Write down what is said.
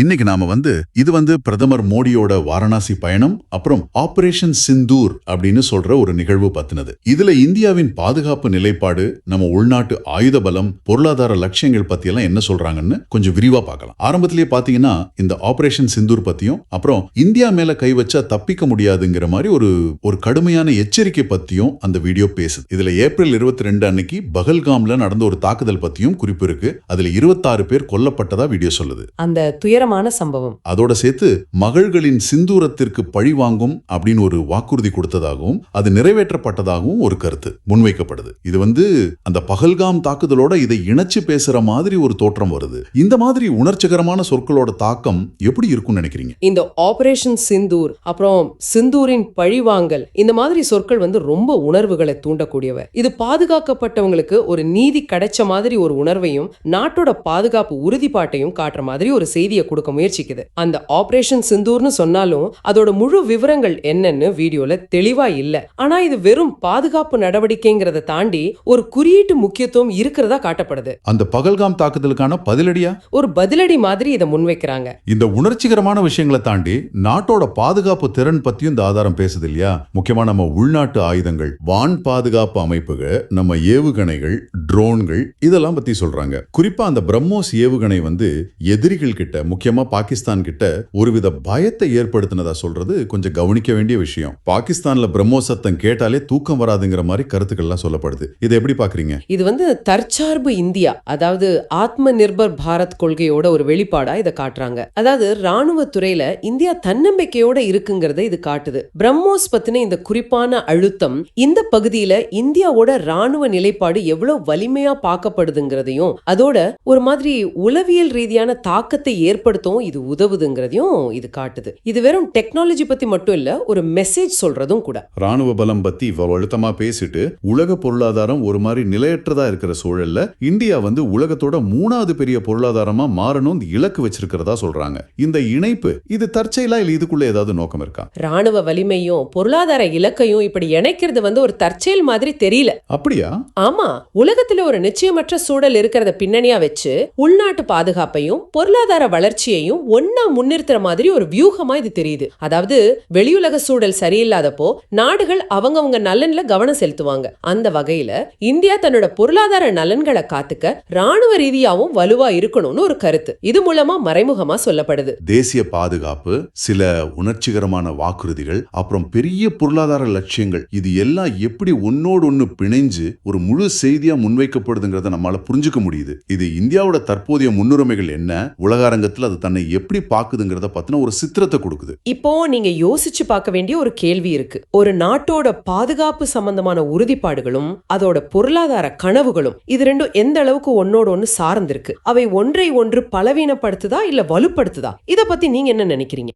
இன்னைக்கு நாம வந்து இது வந்து பிரதமர் மோடியோட வாரணாசி பயணம் அப்புறம் ஆபரேஷன் சிந்தூர் அப்படின்னு சொல்ற ஒரு நிகழ்வு பத்தினது. இதுல இந்தியாவின் பாதுகாப்பு நிலைப்பாடு நம்ம உள்நாட்டு ஆயுத பலம் பொருளாதார லட்சியங்கள் பத்தி எல்லாம் என்ன சொல்றாங்கன்னு கொஞ்சம் விரிவா பார்க்கலாம். ஆரம்பத்திலேயே பாத்தீங்கன்னா இந்த ஆபரேஷன் சிந்தூர் பத்தியும் அப்புறம் இந்தியா மேல கை வச்சா தப்பிக்க முடியாதுங்கிற மாதிரி ஒரு ஒரு கடுமையான எச்சரிக்கை பத்தியும் அந்த வீடியோ பேசுது. இதுல ஏப்ரல் இருபத்தி ரெண்டு அன்னைக்கு பகல்காம்ல நடந்த ஒரு தாக்குதல் பத்தியும் குறிப்பு இருக்கு. அதுல இருபத்தாறு பேர் கொல்லப்பட்டதா வீடியோ சொல்லுது. அந்த துயரமான சம்பவம். அதோட சேர்த்து மகள்களின் சிந்தூரத்திற்கு பழி வாங்கும் அப்படின்னு ஒரு வாக்குறுதி கொடுத்ததாகவும் அது நிறைவேற்றப்பட்டதாகவும் ஒரு கருத்து முன்வைக்கப்படுது. இது வந்து அந்த பகல்காம் தாக்குதலோட இதை இணைச்சு பேசுற மாதிரி ஒரு தோற்றம் வருது. இந்த மாதிரி உணர்ச்சிகரமான சொற்களோட தாக்கம் எப்படி இருக்கும்னு நினைக்கிறீங்க? இந்த ஆபரேஷன் சிந்தூர் அப்புறம் சிந்தூரின் பழிவாங்கல் இந்த மாதிரி சொற்கள் வந்து ரொம்ப உணர்வுகளை தூண்டக்கூடியவை. இது பாதுகாக்கப்பட்டவங்களுக்கு ஒரு நீதி கிடைச்ச மாதிரி ஒரு உணர்வையும் நாட்டோட பாதுகாப்பு உறுதிப்பாட்டையும் காட்டுற மாதிரி ஒரு செய்தியை கொடுக்க முயற்சிக்குது. அந்த ஆபரேஷன் சிந்தூர்னு சொன்னாலும் அதோட முழு விவரங்கள் என்னன்னு வீடியோல தெளிவா இல்ல. ஆனா இது வெறும் பாதுகாப்பு நடவடிக்கைங்கிறத தாண்டி ஒரு குறியீட்டு முக்கியத்துவம் இருக்கிறதா காட்டப்படுது. அந்த பகல்காம் தாக்குதலுக்கான பதிலடியா? ஒரு பதிலடி மாதிரி இதை முன்வைக்கிறாங்க. இந்த உணர்ச்சிகரமான விஷயங்களை தாண்டி நாட்டோட பாதுகாப்பு திறன் பத்தியும் இந்த ஆதாரம் பேசுது இல்லையா? முக்கியமா நம்ம உள்நாட்டு ஆயுதங்கள் வான் பாதுகாப்பு அமைப்புகள் நம்ம ஏவுகணைகள் ட்ரோன்கள் இதெல்லாம் பத்தி சொல்றாங்க. குறிப்பா அந்த பிரம்மோஸ் ஏவுகணை வந்து எதிரிகள் கிட்ட முக்கியமா பாகிஸ்தான் கிட்ட ஒருவித பயத்தை ஏற்படுத்தினதா சொல்றது கொஞ்சம் கவனிக்க வேண்டிய விஷயம். பாகிஸ்தான்ல பிரம்மோஸ் சத்தம் கேட்டாலே தூக்கம் வராதுங்கிற மாதிரி கருத்துக்கள்லாம் சொல்லப்படுது. இதை எப்படி பாக்குறீங்க இது வந்து தற்சார்பு இந்தியா அதாவது ஆத்ம நிர்பர் பாரத் கொள்கையோட ஒரு வெளிப்பாடா இதை காட்டுறாங்க. அதாவது ராணுவ துறையில இந்தியா தன்னம்பிக்கையோட இருக்குங்கிறத இது காட்டுது. பிரம்மோஸ் பத்தின இந்த குறிப்பான அழுத்தம் இந்த பகுதியில இந்தியாவோட ராணுவ நிலைப்பாடு எவ்வளவு வலிமையா பார்க்கப்படுதுங்கிறதையும் அதோட ஒரு மாதிரி உளவியல் ரீதியான தாக்கத்தை ஏற்படுத்தவும் இது உதவுதுங்கிறதையும் இது காட்டுது. இது வெறும் டெக்னாலஜி பத்தி மட்டும் இல்ல ஒரு மெசேஜ் சொல்றதும் கூட. ராணுவ பலம் பத்தி அழுத்தமா பேசிட்டு உலக பொருளாதாரம் ஒரு மாதிரி நிலையற்றதா இருக்கிற சூழல்ல இந்தியா வந்து உலகத்தோட மூணாவது பெரிய பொருளாதாரமா மாறணும் இலக்கு வச்சிருக்கிறதா சொல்றாங்க. இந்த இணைப்பு இது தற்செயலா இல்ல இதுக்குள்ள ஏதாவது நோக்கம் இருக்கா? ராணுவ வலிமையும் பொருளாதார இலக்கையும் இப்படி இணைக்கிறது வந்து ஒரு தற்செயல் மாதிரி தெரியல. அப்படியா? ஆமா உலகத்துல ஒரு நிச்சயமற்ற சூழல் இருக்கிறத பின்னணியா வச்சு உள்நாட்டு பாதுகாப்பையும் பொருளாதார வளர்ச்சியையும் ஒன்னா முன்னிறுத்துற மாதிரி ஒரு வியூகமா இது தெரியுது. அதாவது வெளியுலக சூழல் சரியில்லாதப்போ நாடுகள் அவங்கவங்க நலன்ல கவனம் செலுத்துவாங்க. அந்த வகையில இந்தியா தன்னோட பொருளாதார நலன்களை காத்துக்க ராணுவ ரீதியாவும் வலுவா இருக்கணும்னு ஒரு கருத்து. இது மூலமா மறைமுகமா சொல்லப்படுது. தேசிய பாதுகாப்பு சில உணர்ச்சிகரமான வாக்குறுதிகள் அப்புறம் பெரிய பொருளாதார லட்சியங்கள் இது எல்லாம் எப்படி ஒன்னோடு ஒண்ணு பிணைஞ்சு ஒரு முழு செய்தியா முன்வைக்கப்படுதுங்கிறத நம்மளால புரிஞ்சுக்க முடியுது. இது இந்தியாவோட தற்போதைய முன்னுரிமைகள் என்ன உலக அரங்கத்தில் அது தன்னை எப்படி பாக்குதுங்கிறத பத்தின ஒரு சித்திரத்தை கொடுக்குது. இப்போ நீங்க யோசிச்சு பார்க்க வேண்டிய ஒரு கேள்வி இருக்கு. ஒரு நாட்டோட பாதுகாப்பு சம்பந்தமான உறுதிப்பாடுகளும் அதோட பொருளாதார கனவுகளும் இது ரெண்டும் எந்த அளவுக்கு ஒன்னோட ஒன்னு சார்ந்திருக்கு? அவை ஒன்றை ஒன்று பலவீனப்படுத்துதா இல்ல வலுப்படுத்துதா? இத பத்தி நீங்க என்ன நினைக்கிறீங்க?